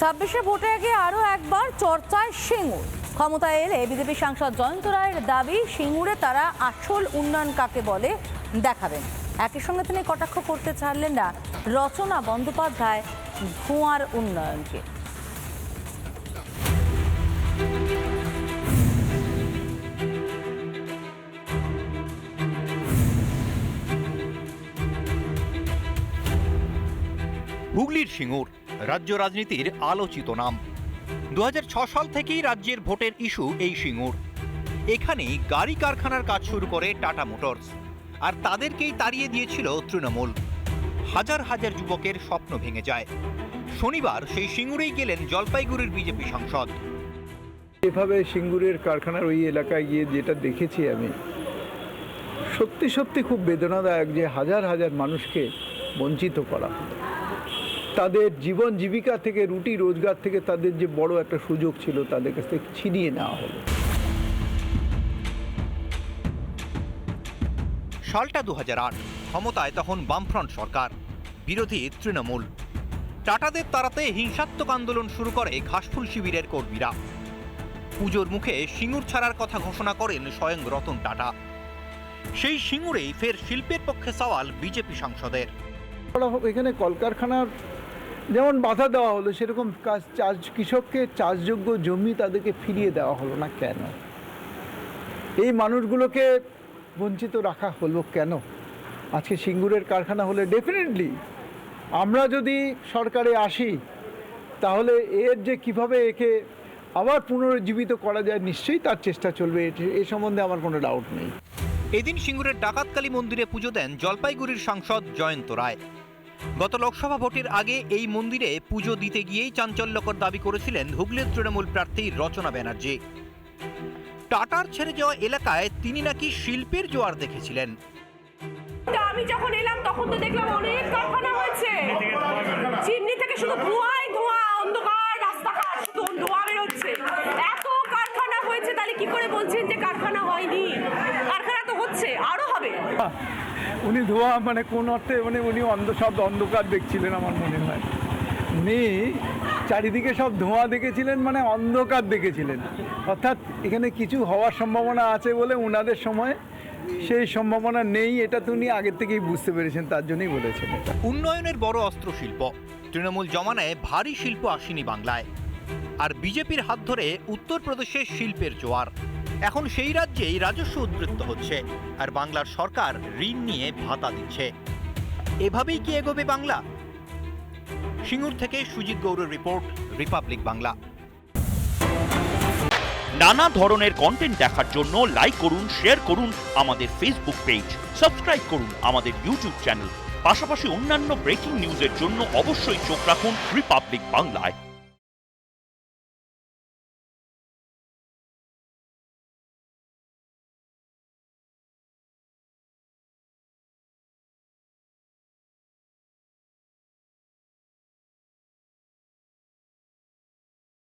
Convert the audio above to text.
ছাব্বিশে ভোটে আগে আরও একবার চর্চায় সিঙ্গুর। ক্ষমতায় এলে বিজেপি সাংসদ জয়ন্ত রায়ের দাবি, সিঙ্গুরে তারা আসল উন্নয়ন কাকে বলে দেখাবেন। একই সঙ্গে তিনি কটাক্ষ করতে ছাড়লেন না রচনা বন্দ্যোপাধ্যায় ধোঁয়ার উন্নয়নকে। হুগলির সিঙ্গুর রাজ্য রাজনীতির আলোচিত নাম। দু সাল থেকেই রাজ্যের ভোটের ইস্যু এই সিঙ্গুর। এখানেই গাড়ি কারখানার কাজ শুরু করে টাটা মোটরস, আর তাদেরকেই তাড়িয়ে দিয়েছিল তৃণমূল। হাজার হাজার যুবকের স্বপ্ন ভেঙে যায়। শনিবার সেই সিঙ্গুরেই গেলেন জলপাইগুড়ির বিজেপি সাংসদ। এভাবে সিঙ্গুরের কারখানার ওই এলাকায় গিয়ে যেটা দেখেছি আমি, সত্যি সত্যি খুব বেদনাদায়ক যে হাজার হাজার মানুষকে বঞ্চিত করা হলো। তাদের জীবন জীবিকা থেকে রুটি রোজগার থেকে তাদের যে বড় একটা সুযোগ ছিল তাদের কাছ থেকে ছিনিয়ে নেওয়া হলো। সালটা দুহাজার আট ক্ষমতায় তখন বামফ্রন্ট সরকার বিরোধী তৃণমূল। টাটাদের তাড়াতে হিংসাত্মক আন্দোলন শুরু করে ঘাসফুল শিবিরের কর্মীরা। পুজোর মুখে সিঙ্গুর ছাড়ার কথা ঘোষণা করেন স্বয়ং রতন টাটা। সেই সিঙ্গুরেই ফের শিল্পের পক্ষে সওয়াল বিজেপি সাংসদের। এখানে কলকারখানার যেমন বাধা দেওয়া হলো, সেরকম কাজ চাষ কৃষককে চাষযোগ্য জমি তাদেরকে ফিরিয়ে দেওয়া হলো না কেন? এই মানুষগুলোকে বঞ্চিত রাখা হলো কেন? আজকে সিঙ্গুরের কারখানা হলে ডেফিনেটলি আমরা যদি সরকারে আসি, তাহলে এর যে কীভাবে একে আবার পুনরুজ্জীবিত করা যায়, নিশ্চয়ই তার চেষ্টা চলবে। এ- সম্বন্ধে আমার কোনো ডাউট নেই। এদিন সিঙ্গুরের ডাকাতকালী মন্দিরে পুজো দেন জলপাইগুড়ির সাংসদ জয়ন্ত রায়। গত লোকসভা ভোটের আগে এই মন্দিরে পুজো দিতে গিয়েই চাঞ্চল্যকর দাবি করেছিলেন হুগলির তৃণমূল প্রার্থী রচনা ব্যানার্জি। টাটার ছেড়ে যাওয়া এলাকায় তিনি নাকি শিল্পের জোয়ার দেখেছিলেন। আমি যখন এলাম, তখন তো দেখলাম অনেক কারখানা হয়েছে। চিমনি থেকে শুধু ধোঁয়াই ধোঁয়া, অন্ধকার, রাস্তাঘাট, শুধু ধোঁয়া বেরোচ্ছে। এত কারখানা হয়েছে, তাহলে কি করে বলছেন যে কারখানা হয়নি? কারখানা তো হচ্ছে, আরও হবে। উনি ধোয়া মানে কোন অর্থে মানে উনি অন্ধ, সব অন্ধকার দেখছিলেন আমার মনে হয়। উনি চারিদিকে সব ধোঁয়া দেখেছিলেন মানে অন্ধকার দেখেছিলেন। অর্থাৎ এখানে কিছু হওয়ার সম্ভাবনা আছে বলে উনাদের সময় সেই সম্ভাবনা নেই, এটা তো উনি আগের থেকেই বুঝতে পেরেছেন, তার জন্যই বলেছেন উন্নয়নের বড় অস্ত্র শিল্প তৃণমূল জমানায় ভারী শিল্প আসেনি বাংলায়। আর বিজেপির হাত ধরে উত্তরপ্রদেশের শিল্পের জোয়ার। এখন সেই রাজ্যেই রাজস্ব উদ্বৃত্ত হচ্ছে, আর বাংলার সরকার ঋণ নিয়ে ভাতা দিচ্ছে। এভাবেই কি এগোবে বাংলা? সিঙ্গুর থেকে সুজিত গৌরের রিপোর্ট, রিপাবলিক বাংলা। নানা ধরনের কন্টেন্ট দেখার জন্য লাইক করুন শেয়ার করুন আমাদের ফেসবুক পেজ সাবস্ক্রাইব করুন আমাদের ইউটিউব চ্যানেল পাশাপাশি অন্যান্য ব্রেকিং নিউজের জন্য অবশ্যই চোখ রাখুন রিপাবলিক বাংলায়